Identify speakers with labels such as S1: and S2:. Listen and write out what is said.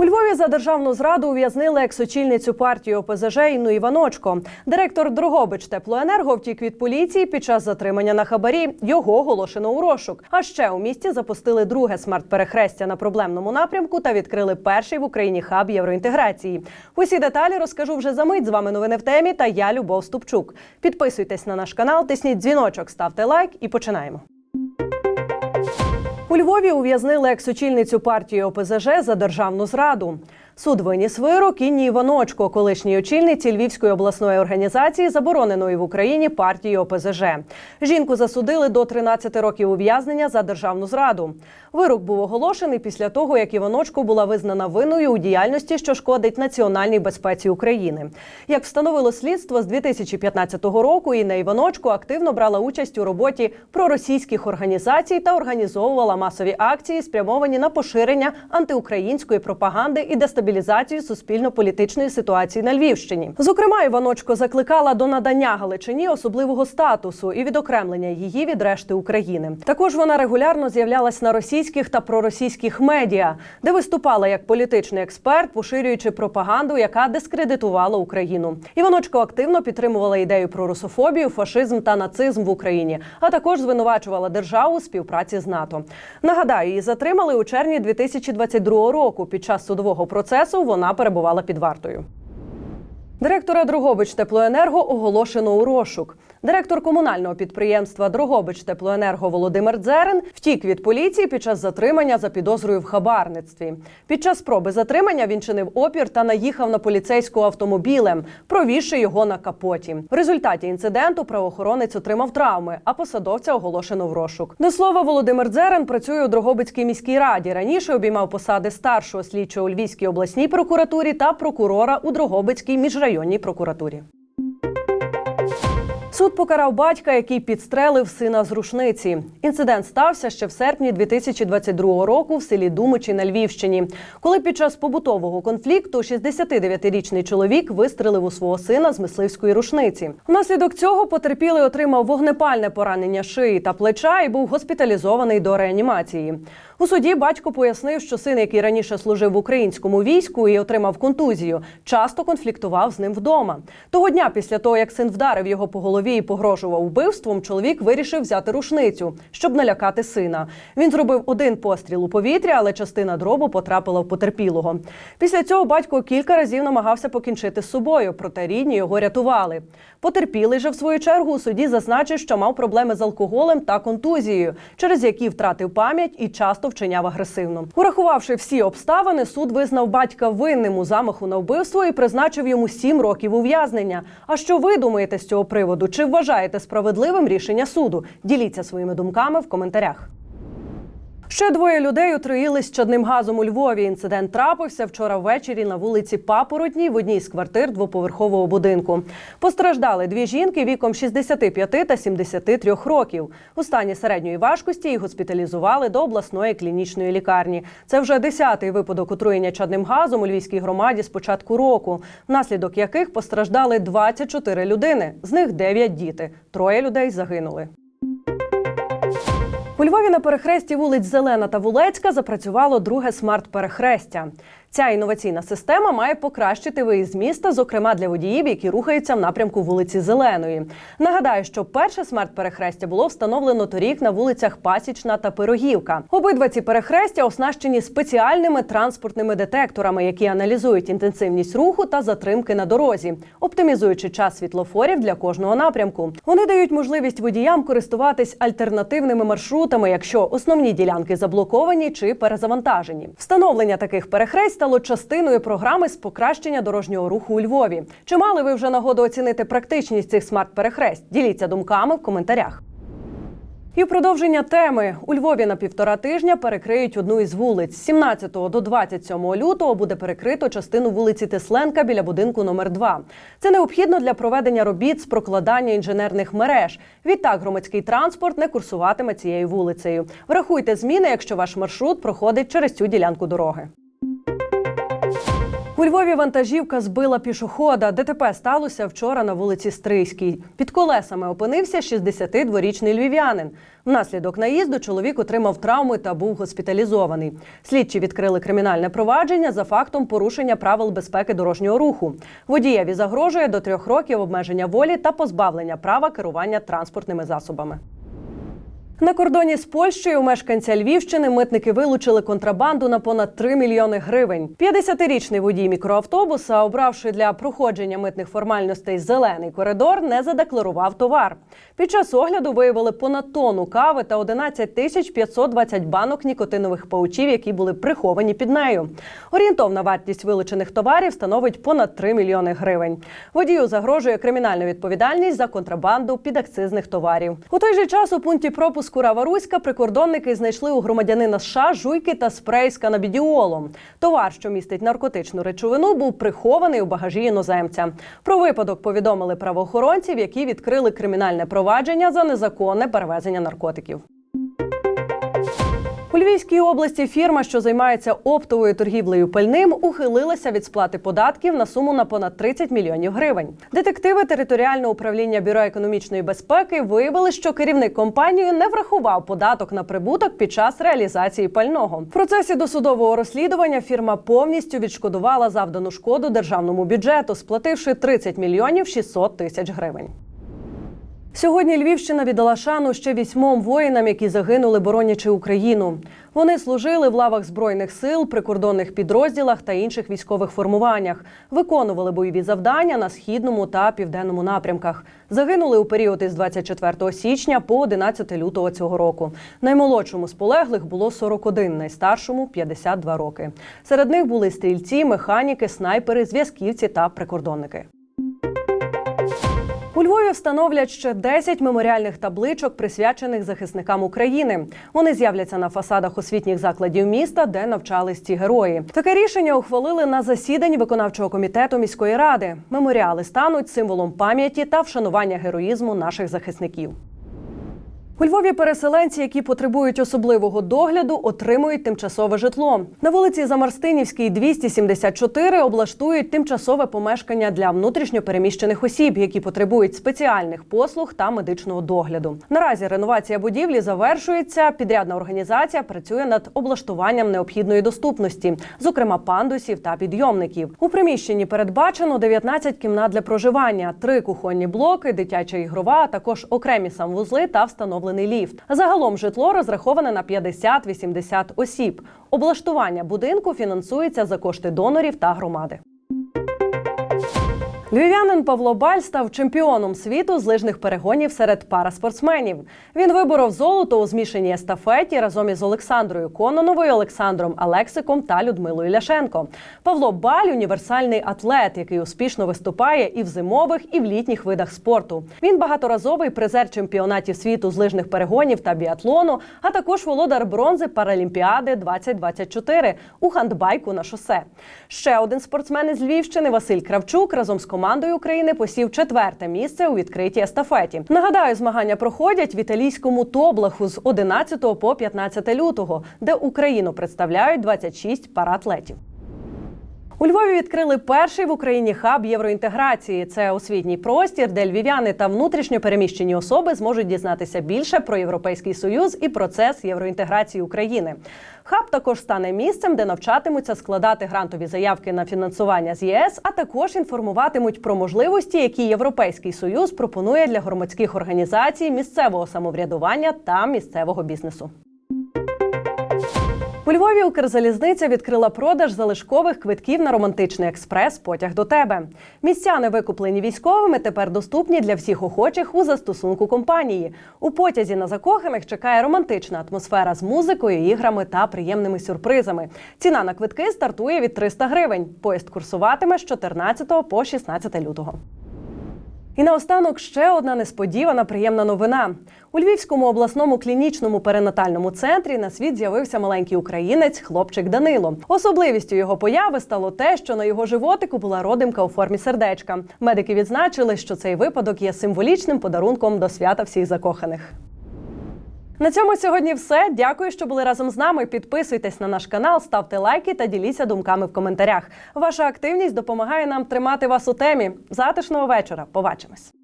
S1: У Львові за державну зраду ув'язнили екс-очільницю партії ОПЗЖ Інну Іваночко. Директор Дрогобич Теплоенерго втік від поліції під час затримання на хабарі. Його оголошено у розшук. А ще у місті запустили друге смарт-перехрестя на проблемному напрямку та відкрили перший в Україні хаб євроінтеграції. Усі деталі розкажу вже за мить. З вами новини в темі. Та я Любов Ступчук. Підписуйтесь на наш канал, тисніть дзвіночок, ставте лайк і починаємо. У Львові ув'язнили екс-очільницю партії ОПЗЖ за державну зраду. Суд виніс вирок Інні Іваночко, колишній очільниці Львівської обласної організації, забороненої в Україні партії ОПЗЖ. Жінку засудили до 13 років ув'язнення за державну зраду. Вирок був оголошений після того, як Іваночко була визнана винною у діяльності, що шкодить національній безпеці України. Як встановило слідство з 2015 року, Інна Іваночко активно брала участь у роботі проросійських організацій та організовувала масові акції, спрямовані на поширення антиукраїнської пропаганди і дестабілізацію суспільно-політичної ситуації на Львівщині. Зокрема, Іваночко закликала до надання Галичині особливого статусу і відокремлення її від решти України. Також вона регулярно з'являлась на російських та проросійських медіа, де виступала як політичний експерт, поширюючи пропаганду, яка дискредитувала Україну. Іваночко активно підтримувала ідею про русофобію, фашизм та нацизм в Україні, а також звинувачувала державу у співпраці з НАТО. Нагадаю, її затримали у червні 2022 року. Під час судового процесу вона перебувала під вартою. Директора Другобич Теплоенерго оголошено у розшук. Директор комунального підприємства Дрогобич Теплоенерго Володимир Дзерен втік від поліції під час затримання за підозрою в хабарництві. Під час спроби затримання він чинив опір та наїхав на поліцейського автомобілем, провівши його на капоті. В результаті інциденту правоохоронець отримав травми, а посадовця оголошено в розшук. До слова, Володимир Дзерен працює у Дрогобицькій міській раді. Раніше обіймав посади старшого слідчого у Львівській обласній прокуратурі та прокурора у Дрогобицькій міжрайонній прокуратурі. Суд покарав батька, який підстрелив сина з рушниці. Інцидент стався ще в серпні 2022 року в селі Думичі на Львівщині, коли під час побутового конфлікту 69-річний чоловік вистрелив у свого сина з мисливської рушниці. Внаслідок цього потерпілий отримав вогнепальне поранення шиї та плеча і був госпіталізований до реанімації. У суді батько пояснив, що син, який раніше служив в українському війську і отримав контузію, часто конфліктував з ним вдома. Того дня, після того як син вдарив його по голові і погрожував вбивством, чоловік вирішив взяти рушницю, щоб налякати сина. Він зробив один постріл у повітря, але частина дробу потрапила в потерпілого. Після цього батько кілька разів намагався покінчити з собою, проте рідні його рятували. Потерпілий же в свою чергу у суді зазначив, що мав проблеми з алкоголем та контузією, через які втратив пам'ять і часто вчиняв агресивно. Урахувавши всі обставини, суд визнав батька винним у замаху на вбивство і призначив йому сім років ув'язнення. А що ви думаєте з цього приводу? Чи вважаєте справедливим рішення суду? Діліться своїми думками в коментарях. Ще двоє людей отруїлись чадним газом у Львові. Інцидент трапився вчора ввечері на вулиці Папоротній в одній з квартир двоповерхового будинку. Постраждали дві жінки віком 65 та 73 років. У стані середньої важкості їх госпіталізували до обласної клінічної лікарні. Це вже десятий випадок отруєння чадним газом у львівській громаді з початку року, внаслідок яких постраждали 24 людини. З них 9 діти. Троє людей загинули. У Львові на перехресті вулиць Зелена та Вулецька запрацювало друге смарт-перехрестя. Ця інноваційна система має покращити виїзд міста, зокрема для водіїв, які рухаються в напрямку вулиці Зеленої. Нагадаю, що перше смарт-перехрестя було встановлено торік на вулицях Пасічна та Пирогівка. Обидва ці перехрестя оснащені спеціальними транспортними детекторами, які аналізують інтенсивність руху та затримки на дорозі, оптимізуючи час світлофорів для кожного напрямку. Вони дають можливість водіям користуватись альтернативними маршрутами, якщо основні ділянки заблоковані чи перезавантажені. Встановлення таких перехресть стало частиною програми з покращення дорожнього руху у Львові. Чи мали ви вже нагоду оцінити практичність цих смарт-перехресть? Діліться думками в коментарях. І в продовження теми у Львові на півтора тижня перекриють одну із вулиць. З 17 до 27 лютого буде перекрито частину вулиці Тесленка біля будинку номер 2 Це необхідно для проведення робіт з прокладання інженерних мереж. Відтак громадський транспорт не курсуватиме цією вулицею. Врахуйте зміни, якщо ваш маршрут проходить через цю ділянку дороги. У Львові вантажівка збила пішохода. ДТП сталося вчора на вулиці Стрийській. Під колесами опинився 62-річний львів'янин. Внаслідок наїзду чоловік отримав травми та був госпіталізований. Слідчі відкрили кримінальне провадження за фактом порушення правил безпеки дорожнього руху. Водієві загрожує до трьох років обмеження волі та позбавлення права керування транспортними засобами. На кордоні з Польщею мешканця Львівщини митники вилучили контрабанду на понад 3 мільйони гривень. 50-річний водій мікроавтобуса, обравши для проходження митних формальностей зелений коридор, не задекларував товар. Під час огляду виявили понад тонну кави та 11 тисяч 520 банок нікотинових паучів, які були приховані під нею. Орієнтовна вартість вилучених товарів становить понад 3 мільйони гривень. Водію загрожує кримінальна відповідальність за контрабанду підакцизних товарів. У той же час у пункті пропуску Раваруська прикордонники знайшли у громадянина США жуйки та спрей з канабідіолом. Товар, що містить наркотичну речовину, був прихований у багажі іноземця. Про випадок повідомили правоохоронців, які відкрили кримінальне провадження за незаконне перевезення наркотиків. У Львівській області фірма, що займається оптовою торгівлею пальним, ухилилася від сплати податків на суму на понад 30 мільйонів гривень. Детективи територіального управління бюро економічної безпеки виявили, що керівник компанії не врахував податок на прибуток під час реалізації пального. В процесі досудового розслідування фірма повністю відшкодувала завдану шкоду державному бюджету, сплативши 30 мільйонів 600 тисяч гривень. Сьогодні Львівщина віддала шану ще вісьмом воїнам, які загинули, боронячи Україну. Вони служили в лавах збройних сил, прикордонних підрозділах та інших військових формуваннях, виконували бойові завдання на східному та південному напрямках. Загинули у період із 24 січня по 11 лютого цього року. Наймолодшому з полеглих було 41, найстаршому 52 роки. Серед них були стрільці, механіки, снайпери, зв'язківці та прикордонники. У Львові встановлять ще 10 меморіальних табличок, присвячених захисникам України. Вони з'являться на фасадах освітніх закладів міста, де навчались ці герої. Таке рішення ухвалили на засіданні виконавчого комітету міської ради. Меморіали стануть символом пам'яті та вшанування героїзму наших захисників. У Львові переселенці, які потребують особливого догляду, отримують тимчасове житло. На вулиці Замарстинівській, 274 облаштують тимчасове помешкання для внутрішньопереміщених осіб, які потребують спеціальних послуг та медичного догляду. Наразі реновація будівлі завершується. Підрядна організація працює над облаштуванням необхідної доступності, зокрема пандусів та підйомників. У приміщенні передбачено 19 кімнат для проживання, три кухонні блоки, дитяча ігрова, а також окремі санвузли та встановлення встановлений ліфт. Загалом житло розраховане на 50-80 осіб. Облаштування будинку фінансується за кошти донорів та громади. Львів'янин Павло Баль став чемпіоном світу з лижних перегонів серед параспортсменів. Він виборов золото у змішаній естафеті разом із Олександрою Кононовою, Олександром Алексиком та Людмилою Ляшенко. Павло Баль універсальний атлет, який успішно виступає і в зимових, і в літніх видах спорту. Він багаторазовий призер чемпіонатів світу з лижних перегонів та біатлону, а також володар бронзи Паралімпіади 2024 у хандбайку на шосе. Ще один спортсмен із Львівщини Василь Кравчук разом з командою України посів четверте місце у відкритій естафеті. Нагадаю, змагання проходять в італійському Тоблаху з 11 по 15 лютого, де Україну представляють 26 параатлетів. У Львові відкрили перший в Україні хаб євроінтеграції. Це освітній простір, де львів'яни та внутрішньо переміщені особи зможуть дізнатися більше про європейський союз і процес євроінтеграції України. Хаб також стане місцем, де навчатимуться складати грантові заявки на фінансування з ЄС, а також інформуватимуть про можливості, які Європейський союз пропонує для громадських організацій, місцевого самоврядування та місцевого бізнесу. У Львові Укрзалізниця відкрила продаж залишкових квитків на романтичний експрес Потяг до тебе. Місця, викуплені військовими, тепер доступні для всіх охочих у застосунку компанії. У потязі на закоханих чекає романтична атмосфера з музикою, іграми та приємними сюрпризами. Ціна на квитки стартує від 300 гривень. Поїзд курсуватиме з 14 по 16 лютого. І наостанок ще одна несподівана приємна новина. У Львівському обласному клінічному перинатальному центрі на світ з'явився маленький українець, хлопчик Данило. Особливістю його появи стало те, що на його животику була родимка у формі сердечка. Медики відзначили, що цей випадок є символічним подарунком до свята всіх закоханих. На цьому сьогодні все. Дякую, що були разом з нами. Підписуйтесь на наш канал, ставте лайки та діліться думками в коментарях. Ваша активність допомагає нам тримати вас у темі. Затишного вечора. Побачимось.